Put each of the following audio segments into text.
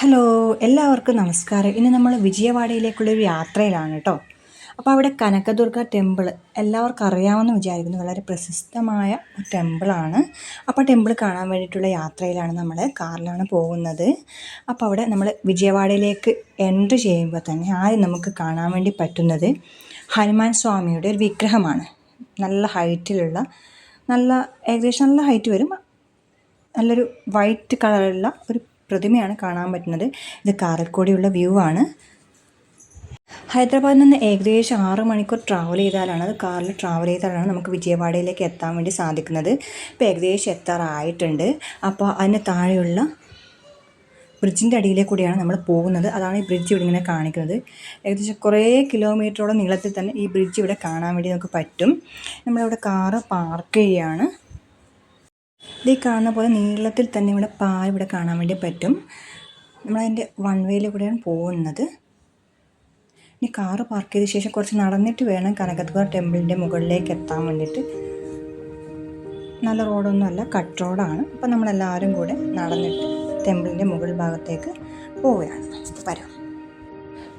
Hello എല്ലാവർക്കും നമസ്കാരം. ഇനി നമ്മൾ വിജയവാഡയിലേക്കുള്ളൊരു യാത്രയിലാണ് കേട്ടോ അപ്പോൾ അവിടെ കനകദുർഗ ടെമ്പിൾ എല്ലാവർക്കും അറിയാമെന്ന് വിചാരിക്കുന്നു. വളരെ പ്രശസ്തമായ ഒരു ടെമ്പിളാണ് അപ്പോൾ ടെമ്പിൾ കാണാൻ വേണ്ടിയിട്ടുള്ള യാത്രയിലാണ് നമ്മൾ കാറിലാണ് പോകുന്നത്. അപ്പോൾ അവിടെ നമ്മൾ വിജയവാഡയിലേക്ക് എൻട്രി ചെയ്യുമ്പോൾ തന്നെ ആദ്യം നമുക്ക് കാണാൻ വേണ്ടി പറ്റുന്നത് ഹനുമാൻ സ്വാമിയുടെ ഒരു വിഗ്രഹമാണ്. നല്ല ഹൈറ്റിലുള്ള നല്ല ഏകദേശം നല്ല ഹൈറ്റ് വരും. നല്ലൊരു വൈറ്റ് കളറുള്ള ഒരു പ്രതിമയാണ് കാണാൻ പറ്റുന്നത്. ഇത് കാരക്കോടിയുള്ള കൂടിയുള്ള വ്യൂ ആണ്. ഹൈദരാബാദിൽ നിന്ന് ഏകദേശം ആറ് മണിക്കൂർ ട്രാവൽ ചെയ്താലാണ് അത് കാറിൽ ട്രാവൽ ചെയ്താലാണ് നമുക്ക് വിജയവാഡയിലേക്ക് എത്താൻ വേണ്ടി സാധിക്കുന്നത്. ഇപ്പോൾ ഏകദേശം എത്താറായിട്ടുണ്ട്. അപ്പോൾ അതിന് താഴെയുള്ള ബ്രിഡ്ജിന്റെ അടിയിലെ കൂടിയാണ് നമ്മൾ പോകുന്നത്. അതാണ് ഈ ബ്രിഡ്ജ് ഇവിടെ ഇങ്ങനെ കാണിക്കുന്നത്. ഏകദേശം കുറേ കിലോമീറ്ററോളം നീളത്തിൽ തന്നെ ഈ ബ്രിഡ്ജ് ഇവിടെ കാണാൻ വേണ്ടി നമുക്ക് പറ്റും. നമ്മളിവിടെ കാറ് പാർക്ക് ചെയ്യുകയാണ്. ഇത് കാണുന്ന പോലെ നീളത്തിൽ തന്നെ ഇവിടെ പായ ഇവിടെ കാണാൻ വേണ്ടി പറ്റും. നമ്മളതിന്റെ വൺ വേയിൽ കൂടെയാണ് പോകുന്നത്. ഇനി കാറ് പാർക്ക് ചെയ്ത ശേഷം കുറച്ച് നടന്നിട്ട് വേണം കനകദ്വാർ ടെമ്പിളിന്റെ മുകളിലേക്ക് എത്താൻ വേണ്ടിയിട്ട്. നല്ല റോഡൊന്നുമല്ല കട്ട് റോഡാണ് അപ്പം നമ്മളെല്ലാവരും കൂടെ നടന്നിട്ട് ടെമ്പിളിന്റെ മുകൾ ഭാഗത്തേക്ക് പോവുകയാണ്. വരും.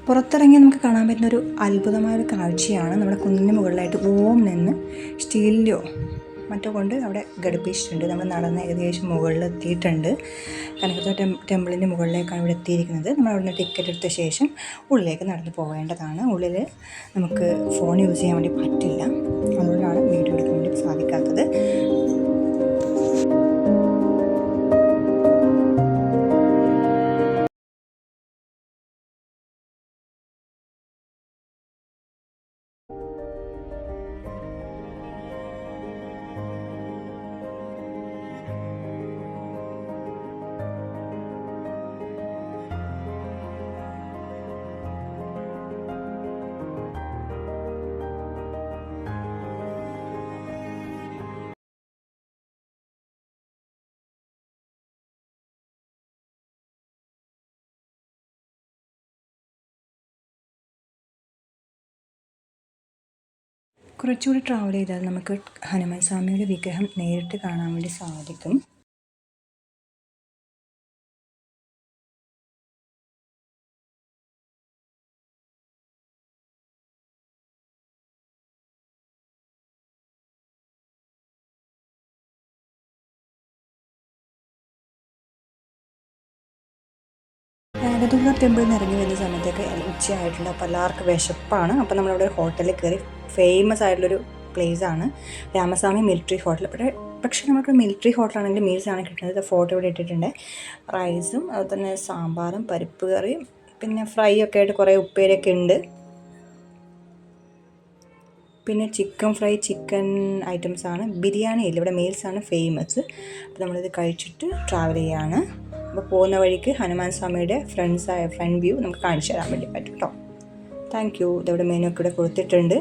പുറത്തിറങ്ങി നമുക്ക് കാണാൻ പറ്റുന്ന ഒരു അത്ഭുതമായ ഒരു കാഴ്ചയാണ്. നമ്മുടെ കുന്നിന് മുകളിലായിട്ട് ഓം നിന്ന് സ്റ്റീലിന്റെയോ മറ്റോ കൊണ്ട് അവിടെ ഘടിപ്പിച്ചിട്ടുണ്ട്. നമ്മൾ നടന്ന് ഏകദേശം മുകളിൽ എത്തിയിട്ടുണ്ട്. കനകത്ത ടെമ്പിളിന്റെ മുകളിലേക്കാണ് ഇവിടെ എത്തിയിരിക്കുന്നത്. നമ്മൾ അവിടുന്ന് ടിക്കറ്റ് എടുത്ത ശേഷം ഉള്ളിലേക്ക് നടന്ന് പോകേണ്ടതാണ്. ഉള്ളിൽ നമുക്ക് ഫോൺ യൂസ് ചെയ്യാൻ വേണ്ടി പറ്റില്ല. അതുകൊണ്ടാണ് വീഡിയോ എടുക്കാൻ വേണ്ടി സാധിക്കാത്തത്. കുറച്ചുകൂടി ട്രാവൽ ചെയ്താൽ നമുക്ക് ഹനുമാൻ സ്വാമിയുടെ വിഗ്രഹം നേരിട്ട് കാണാൻ വേണ്ടി സാധിക്കും. കനകദുർഗ ടെമ്പിളിൽ നിന്ന് ഇറങ്ങി വരുന്ന സമയത്തൊക്കെ ഉച്ചയായിട്ടുണ്ട് അപ്പോൾ എല്ലാവർക്കും വിശപ്പാണ്. അപ്പോൾ നമ്മളിവിടെ ഒരു ഹോട്ടലിൽ കയറി ഫേമസ് ആയിട്ടുള്ളൊരു ആണ്. രാമസ്വാമി മിലിറ്ററി ഹോട്ടൽ പക്ഷേ പക്ഷേ നമുക്ക് മിലിറ്ററി ഹോട്ടലാണെങ്കിൽ ആണ് കിട്ടുന്നത്. ഫോട്ടോ ഇവിടെ ഇട്ടിട്ടുണ്ട്. റൈസും അതുപോലെ തന്നെ സാമ്പാറും പരിപ്പ് കറിയും പിന്നെ ഫ്രൈ ഒക്കെ ആയിട്ട് കുറേ ഉപ്പേരിയൊക്കെ ഉണ്ട്. പിന്നെ ചിക്കൻ ഫ്രൈ ചിക്കൻ ഐറ്റംസ് ആണ്. ബിരിയാണി ഇല്ല. ഇവിടെ മീൽസ് ആണ് ഫേമസ് അപ്പോൾ നമ്മളിത് കഴിച്ചിട്ട് ട്രാവൽ ചെയ്യാണ്. അപ്പോൾ പോകുന്ന വഴിക്ക് ഹനുമാൻ സ്വാമിയുടെ ഫ്രണ്ട്സായ ഫ്രണ്ട് വ്യൂ നമുക്ക് കാണിച്ചു തരാൻ വേണ്ടി പറ്റും കേട്ടോ താങ്ക് യു ഇതവിടെ മെനു ഒക്കെ ഇവിടെ കൊടുത്തിട്ടുണ്ട്.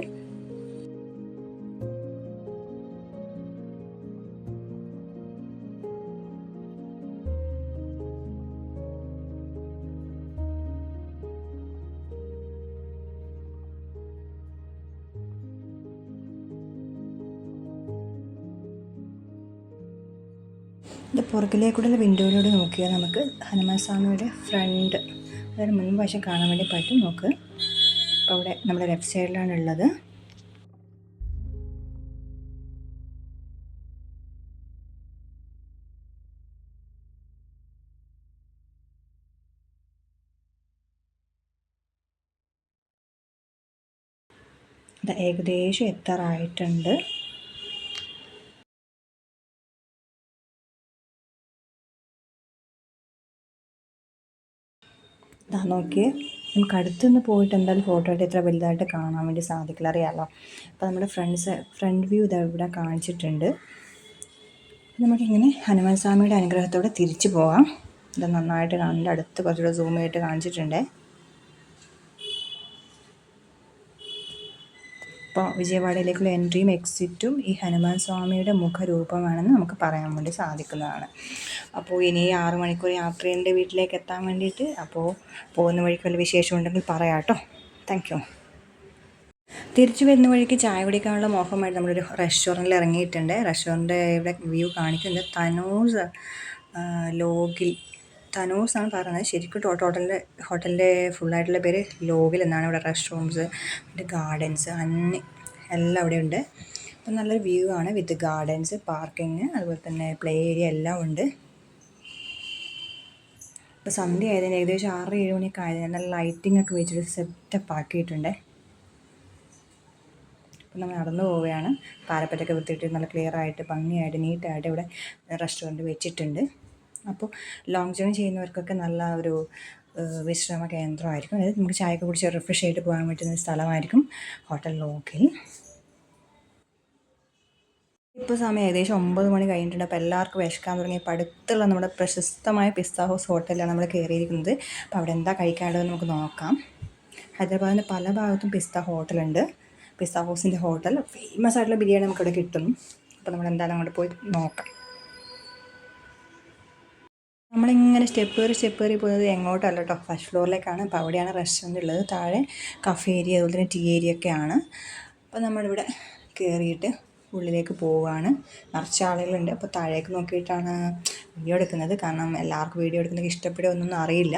ഇത് പുറകിലേക്കൂടെയുള്ള വിൻഡോയിലൂടെ നോക്കിയാൽ നമുക്ക് ഹനുമാൻ സ്വാമിയുടെ ഫ്രണ്ട് അതായത് മുൻവശം കാണാൻ വേണ്ടി പറ്റും നോക്ക്. അപ്പോൾ അവിടെ നമ്മുടെ ലെഫ്റ്റ് സൈഡിലാണ് ഉള്ളത്. ഏകദേശം എത്താറായിട്ടുണ്ട്. ഇതാ നോക്കിയേ. നമുക്ക് അടുത്തുനിന്ന് പോയിട്ട് എന്തായാലും ഫോട്ടോ ആയിട്ട് ഇത്ര വലുതായിട്ട് കാണാൻ വേണ്ടി സാധിക്കില്ല. അറിയാമല്ലോ അപ്പോൾ നമ്മുടെ ഫ്രണ്ട്സ് ഫ്രണ്ട് വ്യൂ ഇതാ ഇവിടെ കാണിച്ചിട്ടുണ്ട്. നമുക്കിങ്ങനെ ഹനുമാൻ സ്വാമിയുടെ അനുഗ്രഹത്തോടെ തിരിച്ചു പോകാം ഇത് നന്നായിട്ട് കാണുന്നുണ്ട്. അടുത്ത് കുറച്ചുകൂടെ സൂം ചെയ്തിട്ട് കാണിച്ചിട്ടുണ്ട്. ഇപ്പോൾ വിജയവാഡയിലേക്കുള്ള എൻട്രിയും എക്സിറ്റും ഈ ഹനുമാൻ സ്വാമിയുടെ മുഖരൂപമാണെന്ന് നമുക്ക് പറയാൻ വേണ്ടി സാധിക്കുന്നതാണ്. അപ്പോൾ ഇനി ആറ് മണിക്കൂർ യാത്രയുണ്ട് വീട്ടിലേക്ക് എത്താൻ വേണ്ടിയിട്ട് അപ്പോൾ പോകുന്ന വഴിക്ക് വല്ല വിശേഷം ഉണ്ടെങ്കിൽ പറയാം കേട്ടോ. താങ്ക് യു തിരിച്ചു വരുന്ന വഴിക്ക് ചായ കുടിക്കാനുള്ള മോഹമായിട്ട് നമ്മളൊരു റെസ്റ്റോറന്റിൽ ഇറങ്ങിയിട്ടുണ്ട്. റെസ്റ്റോറന്റ് ഇവിടെ വ്യൂ കാണിക്കുന്നത് തനൂസ് ലോഗിൽ. തനൂസ് ആണ് പറയുന്നത്. ശരിക്കും ഹോട്ടലിന്റെ ഹോട്ടലിന്റെ ഫുള്ളായിട്ടുള്ള പേര് ലോഗിൽ എന്നാണ് ഇവിടെ റെസ്റ്റോറൻസ് പിന്നെ ഗാർഡൻസ് അന്ന് എല്ലാം അവിടെ ഉണ്ട്. അപ്പം നല്ലൊരു വ്യൂ ആണ്. വിത്ത് ഗാർഡൻസ് പാർക്കിങ് അതുപോലെ തന്നെ പ്ലേ ഏരിയ എല്ലാം ഉണ്ട്. ഇപ്പോൾ സന്ധ്യ ആയതിന് ഏകദേശം ആറ് ഏഴ് മണിയൊക്കെ ആയതിന് നല്ല ലൈറ്റിംഗ് ഒക്കെ വെച്ചിട്ട് സെറ്റപ്പ് ആക്കിയിട്ടുണ്ട്. അപ്പം നമ്മൾ നടന്നു പോവുകയാണ്. പാരപ്പറ്റൊക്കെ വൃത്തിയിട്ട് നല്ല ക്ലിയർ ആയിട്ട് ഭംഗിയായിട്ട് നീറ്റായിട്ട് ഇവിടെ റെസ്റ്റോറന്റ് വെച്ചിട്ടുണ്ട്. അപ്പോൾ ലോങ് ജേണി ചെയ്യുന്നവർക്കൊക്കെ നല്ല ഒരു വിശ്രമ കേന്ദ്രമായിരിക്കും. അതായത് നമുക്ക് ചായയൊക്കെ കുടിച്ച് റിഫ്രഷ് ആയിട്ട് പോകാൻ പറ്റുന്ന സ്ഥലമായിരിക്കും ഹോട്ടൽ ലോക്കിൽ ഇപ്പോൾ സമയം ഏകദേശം ഒമ്പത് മണി കഴിഞ്ഞിട്ടുണ്ട്. അപ്പോൾ എല്ലാവർക്കും വിശക്കാൻ തുടങ്ങി. ഇപ്പോൾ അടുത്തുള്ള നമ്മുടെ പ്രശസ്തമായ പിസ്ത ഹൗസ് ഹോട്ടലിലാണ് നമ്മൾ കയറിയിരിക്കുന്നത് അപ്പോൾ അവിടെ എന്താ കഴിക്കാനുള്ളതെന്ന് നമുക്ക് നോക്കാം. ഹൈദരാബാദിന്റെ പല ഭാഗത്തും പിസ്ത ഹോട്ടലുണ്ട് പിസ്ത ഹൗസിന്റെ ഹോട്ടൽ ഫേമസ് ആയിട്ടുള്ള ബിരിയാണി നമുക്കിവിടെ കിട്ടും. അപ്പോൾ നമ്മൾ എന്തായാലും അങ്ങോട്ട് പോയി നോക്കാം. നമ്മളിങ്ങനെ സ്റ്റെപ്പ് കയറി സ്റ്റെപ്പ് കയറി പോയത് എങ്ങോട്ടല്ല കേട്ടോ ഫസ്റ്റ് ഫ്ലോറിലേക്കാണ് അപ്പോൾ അവിടെയാണ് റെസ്റ്റോറന്റ് ഉള്ളത്. താഴെ കഫേ ഏരിയ അതുപോലെ തന്നെ ടീ ഏരിയ ഒക്കെയാണ് അപ്പോൾ നമ്മളിവിടെ കയറിയിട്ട് ഉള്ളിലേക്ക് പോവുകയാണ് നിറച്ച് ആളുകളുണ്ട്. അപ്പോൾ താഴേക്ക് നോക്കിയിട്ടാണ് വീഡിയോ എടുക്കുന്നത്. കാരണം എല്ലാവർക്കും വീഡിയോ എടുക്കുന്നത് ഒന്നും അറിയില്ല.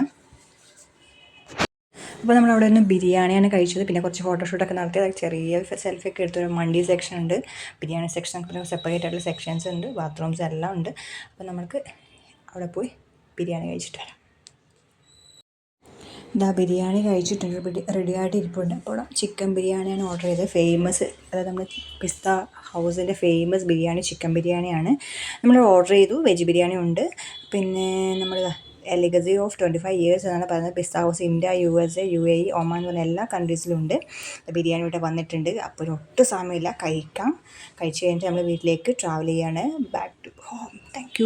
അപ്പോൾ നമ്മൾ അവിടെ നിന്ന് ബിരിയാണിയാണ് കഴിച്ചത്. പിന്നെ കുറച്ച് ഫോട്ടോഷൂട്ടൊക്കെ നടത്തിയത്. ചെറിയ സെൽഫി ഒക്കെ എടുത്തൊരു മണ്ടി സെക്ഷൻ ഉണ്ട്. ബിരിയാണി സെക്ഷൻ പിന്നെ സെപ്പറേറ്റ് ആയിട്ടുള്ള സെക്ഷൻസ് ഉണ്ട്. ബാത്റൂംസ് എല്ലാം ഉണ്ട്. അപ്പോൾ നമുക്ക് അവിടെ പോയി ബിരിയാണി കഴിച്ചിട്ട് വരാം. ഇതാ ബിരിയാണി കഴിച്ചിട്ടുണ്ട്. റെഡി റെഡി ആയിട്ട് ഇരിപ്പുണ്ട് അപ്പോൾ ചിക്കൻ ബിരിയാണിയാണ് ഓർഡർ ചെയ്തത്. ഫേമസ് അതായത് നമ്മൾ പിസ്ത ഹൗസിന്റെ ഫേമസ് ബിരിയാണി ചിക്കൻ ബിരിയാണിയാണ്. നമ്മൾ ഓർഡർ ചെയ്തു. വെജ് ബിരിയാണി ഉണ്ട്. പിന്നെ നമ്മൾ legacy of twenty five years എന്നാണ് പറയുന്നത്. Pista House India U S A U A E Oman എന്ന് പറഞ്ഞ എല്ലാ കൺട്രീസിലും ഉണ്ട് ബിരിയാണി ഇവിടെ വന്നിട്ടുണ്ട്. അപ്പോൾ ഒട്ടും സമയമില്ല. കഴിക്കാം. കഴിച്ച് കഴിഞ്ഞിട്ട് നമ്മൾ വീട്ടിലേക്ക് ട്രാവൽ ചെയ്യാണ്. Back to home thank